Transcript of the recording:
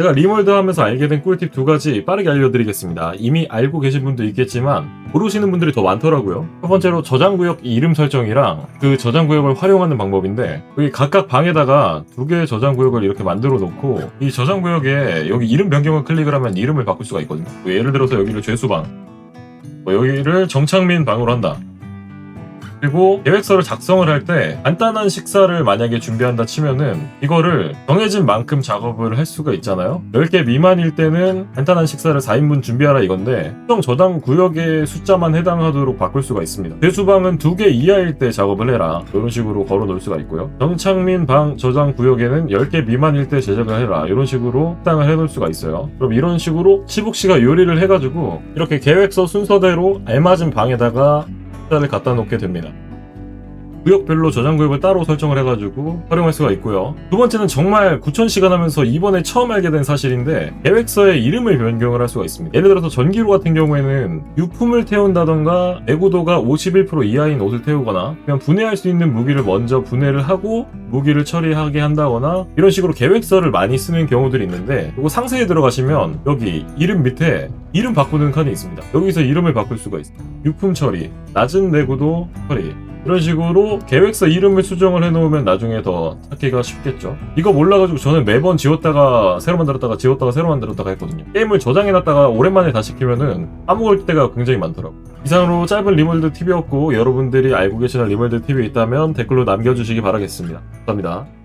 제가 리몰드 하면서 알게 된 꿀팁 두 가지 빠르게 알려드리겠습니다. 이미 알고 계신 분도 있겠지만 모르시는 분들이 더 많더라고요. 첫 번째로 저장구역 이름 설정이랑 그 저장구역을 활용하는 방법인데 여기 각각 방에다가 두 개의 저장구역을 이렇게 만들어 놓고 이 저장구역에 여기 이름 변경을 클릭을 하면 이름을 바꿀 수가 있거든요. 뭐 예를 들어서 여기를 죄수방 뭐 여기를 정창민 방으로 한다. 그리고 계획서를 작성을 할 때 간단한 식사를 만약에 준비한다 치면은 이거를 정해진 만큼 작업을 할 수가 있잖아요. 10개 미만일 때는 간단한 식사를 4인분 준비하라 이건데 특정 저장 구역의 숫자만 해당하도록 바꿀 수가 있습니다. 대수방은 2개 이하일 때 작업을 해라. 이런 식으로 걸어 놓을 수가 있고요. 정창민 방 저장 구역에는 10개 미만일 때 제작을 해라. 이런 식으로 해당을 해 놓을 수가 있어요. 그럼 이런 식으로 시북씨가 요리를 해가지고 이렇게 계획서 순서대로 알맞은 방에다가 숫자를 갖다 놓게 됩니다. 구역별로 저장 구역을 따로 설정을 해가지고 활용할 수가 있고요. 두 번째는 정말 9,000시간 하면서 이번에 처음 알게 된 사실인데 계획서에 이름을 변경을 할 수가 있습니다. 예를 들어서 전기로 같은 경우에는 유품을 태운다던가 내구도가 51% 이하인 옷을 태우거나 그냥 분해할 수 있는 무기를 먼저 분해를 하고 무기를 처리하게 한다거나 이런 식으로 계획서를 많이 쓰는 경우들이 있는데 이거 상세히 들어가시면 여기 이름 밑에 이름 바꾸는 칸이 있습니다. 여기서 이름을 바꿀 수가 있어요. 유품 처리, 낮은 내구도 처리, 이런 식으로 계획서 이름을 수정을 해놓으면 나중에 더 찾기가 쉽겠죠. 이거 몰라가지고 저는 매번 지웠다가 새로 만들었다가 지웠다가 새로 만들었다가 했거든요. 게임을 저장해놨다가 오랜만에 다시 키면은 까먹을 때가 굉장히 많더라고. 이상으로 짧은 리몰드 TV였고 여러분들이 알고 계시는 리몰드 TV 있다면 댓글로 남겨주시기 바라겠습니다. 감사합니다.